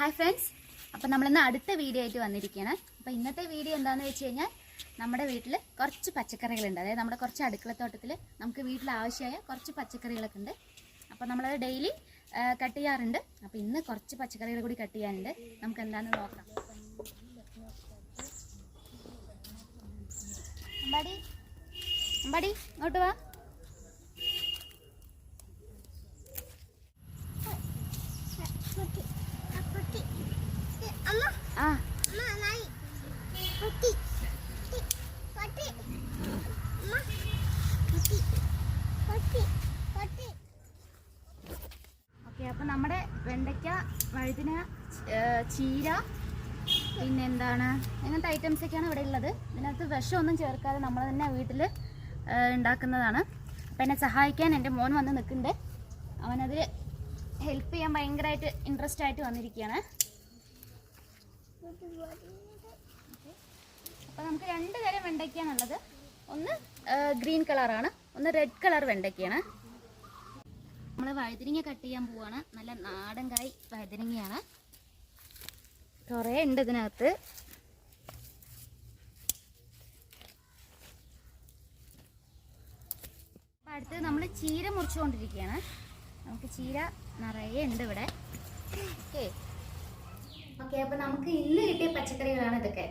Hi friends അപ്പം നമ്മളിന്ന് അടുത്ത വീഡിയോ ആയിട്ട് വന്നിരിക്കുകയാണ്. അപ്പോൾ ഇന്നത്തെ വീഡിയോ എന്താണെന്ന് വെച്ച് കഴിഞ്ഞാൽ നമ്മുടെ വീട്ടിൽ കുറച്ച് പച്ചക്കറികളുണ്ട്. അതായത് നമ്മുടെ കുറച്ച് അടുക്കളത്തോട്ടത്തിൽ നമുക്ക് വീട്ടിൽ ആവശ്യമായ കുറച്ച് പച്ചക്കറികളൊക്കെ ഉണ്ട്. അപ്പോൾ നമ്മളത് ഡെയിലി കട്ട് ചെയ്യാറുണ്ട്. അപ്പോൾ ഇന്ന് കുറച്ച് പച്ചക്കറികൾ കൂടി കട്ട് ചെയ്യാനുണ്ട്. നമുക്ക് എന്താണെന്ന് നോക്കാം. അമ്പാടി അമ്പാടി ഇങ്ങോട്ട് വാ. ഓക്കെ അപ്പോൾ നമ്മുടെ വെണ്ടയ്ക്ക വഴുതിന ചീര പിന്നെ എന്താണ് ഇങ്ങനത്തെ ഐറ്റംസ് ഒക്കെയാണ് ഇവിടെ ഉള്ളത്. ഇതിനകത്ത് വിഷമൊന്നും ചേർക്കാതെ നമ്മൾ തന്നെ വീട്ടിൽ ഉണ്ടാക്കുന്നതാണ്. അപ്പം എന്നെ സഹായിക്കാൻ എന്റെ മോൻ വന്ന് നിൽക്കുന്നുണ്ട് അവനതിൽ ഹെൽപ്പ് ചെയ്യാൻ ഭയങ്കരമായിട്ട് ഇൻട്രസ്റ്റ് ആയിട്ട് വന്നിരിക്കുകയാണ്. അപ്പോൾ നമുക്ക് രണ്ട് തരം വെണ്ടയ്ക്കാണുള്ളത് ഒന്ന് ഗ്രീൻ കളറാണ്. ഒന്ന് റെഡ് കളർ വെണ്ടയ്ക്കാണ് നമ്മൾ വഴുതിരിങ്ങ കട്ട് ചെയ്യാൻ പോവാണ്. നല്ല നാടൻ കായ് വഴുതിരിങ്ങയാണ് കുറേ ഉണ്ട് ഇതിനകത്ത്. അടുത്ത് നമ്മൾ ചീര മുറിച്ചുകൊണ്ടിരിക്കുകയാണ്. നമുക്ക് ചീര നിറയെ ഉണ്ട് ഇവിടെ. ഓക്കെ. ഓക്കെ അപ്പോൾ നമുക്ക് ഇന്ന് കിട്ടിയ പച്ചക്കറികളാണ് ഇതൊക്കെ.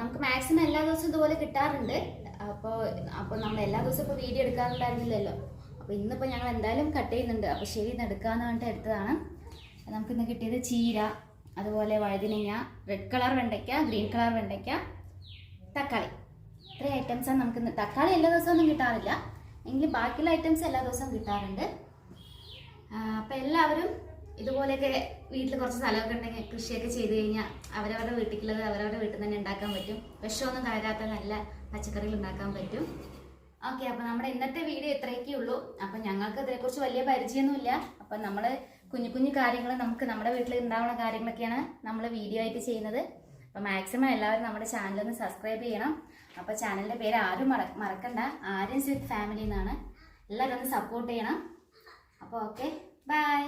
നമുക്ക് മാക്സിമം എല്ലാ ദിവസവും ഇതുപോലെ കിട്ടാറുണ്ട്. അപ്പോൾ അപ്പോൾ നമ്മൾ എല്ലാ ദിവസവും ഇപ്പോൾ വീഡിയോ എടുക്കാറുണ്ടായിരുന്നില്ലല്ലോ. അപ്പോൾ ഇന്നിപ്പോൾ ഞങ്ങൾ എന്തായാലും കട്ട് ചെയ്യുന്നുണ്ട്. അപ്പോൾ ശരി ഇന്ന് എടുക്കാമെന്ന് പറഞ്ഞിട്ട് എടുത്തതാണ്. നമുക്ക് ഇന്ന് കിട്ടിയത് ചീര അതുപോലെ വഴുതിനങ്ങ റെഡ് കളർ വെണ്ടയ്ക്ക ഗ്രീൻ കളർ വെണ്ടയ്ക്ക തക്കാളി. ഇത്രയും ഐറ്റംസാണ് നമുക്ക് തക്കാളി എല്ലാ ദിവസവും ഒന്നും കിട്ടാറില്ല. എങ്കിലും ബാക്കിയുള്ള ഐറ്റംസ് എല്ലാ ദിവസവും കിട്ടാറുണ്ട്. അപ്പോൾ എല്ലാവരും ഇതുപോലെയൊക്കെ വീട്ടിൽ കുറച്ച് സ്ഥലമൊക്കെ ഉണ്ടെങ്കിൽ കൃഷിയൊക്കെ ചെയ്ത് കഴിഞ്ഞാൽ അവരവരുടെ വീട്ടിലുള്ളത് അവരവരുടെ വീട്ടിൽ തന്നെ ഉണ്ടാക്കാൻ പറ്റും. വിഷമൊന്നും കലരാത്ത നല്ല പച്ചക്കറികൾ ഉണ്ടാക്കാൻ പറ്റും. ഓക്കെ അപ്പോൾ നമ്മുടെ ഇന്നത്തെ വീഡിയോ ഇത്രയൊക്കെ ഉള്ളൂ. അപ്പം ഞങ്ങൾക്ക് ഇതിനെക്കുറിച്ച് വലിയ പരിചയമൊന്നുമില്ല. അപ്പം നമ്മൾ കുഞ്ഞു കുഞ്ഞു കാര്യങ്ങൾ നമുക്ക് നമ്മുടെ വീട്ടിൽ ഉണ്ടാവുന്ന കാര്യങ്ങളൊക്കെയാണ് നമ്മൾ വീഡിയോ ആയിട്ട് ചെയ്യുന്നത്. അപ്പോൾ മാക്സിമം എല്ലാവരും നമ്മുടെ ചാനൽ ഒന്ന് സബ്സ്ക്രൈബ് ചെയ്യണം. അപ്പോൾ ചാനലിന്റെ പേര് ആരും മറ മറക്കണ്ട. ആര്യൻസ് വിത്ത് ഫാമിലി എന്നാണ്. എല്ലാവരും ഒന്ന് സപ്പോർട്ട് ചെയ്യണം. അപ്പോൾ ഓക്കെ ബൈ